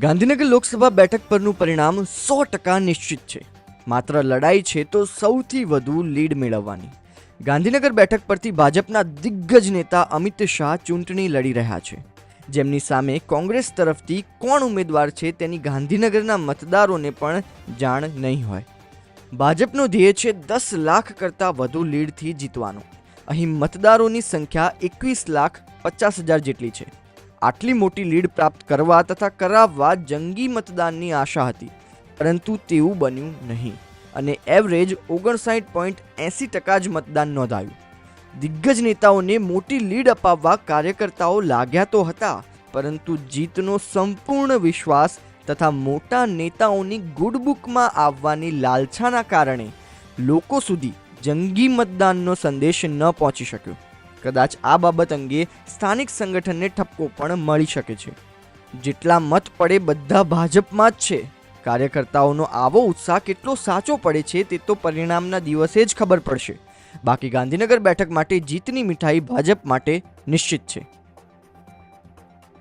ગાંધીનગર લોકસભા બેઠક પરનું પરિણામ સો ટકા નિશ્ચિત છે. માત્ર લડાઈ છે તો સૌથી વધુ લીડ મેળવવાની. ગાંધીનગર બેઠક પરથી ભાજપના દિગ્ગજ નેતા અમિત શાહ ચૂંટણી લડી રહ્યા છે. જેમની સામે કોંગ્રેસ તરફથી કોણ ઉમેદવાર છે તેની ગાંધીનગરના મતદારોને પણ જાણ નહીં હોય. ભાજપનો ધ્યેય છે દસ લાખ કરતાં વધુ લીડથી જીતવાનો. અહીં મતદારોની સંખ્યા એકવીસ લાખ પચાસ હજાર જેટલી છે. આટલી મોટી લીડ પ્રાપ્ત કરવા તથા કરાવવા જંગી મતદાનની આશા હતી, પરંતુ તેવું બન્યું નહીં અને એવરેજ ઓગણસાઠ પોઈન્ટ એંસી ટકા જ મતદાન નોંધાયું. દિગ્ગજ નેતાઓને મોટી લીડ અપાવવા કાર્યકર્તાઓ લાગ્યા તો હતા, પરંતુ જીતનો સંપૂર્ણ વિશ્વાસ તથા મોટા નેતાઓની ગુડબુકમાં આવવાની લાલછાના કારણે લોકો સુધી જંગી મતદાનનો સંદેશ ન પહોંચી શક્યો. કદાચ આ બાબત અંગે સ્થાનિક સંગઠનને ઠપકો પણ મળી શકે છે. જેટલા મત પડે બધા ભાજપમાં જ છે. કાર્યકર્તાઓનો આવો ઉત્સાહ કેટલો સાચો પડે છે તે તો પરિણામના દિવસે જ ખબર પડશે. બાકી ગાંધીનગર બેઠક માટે જીતની મીઠાઈ ભાજપ માટે નિશ્ચિત છે.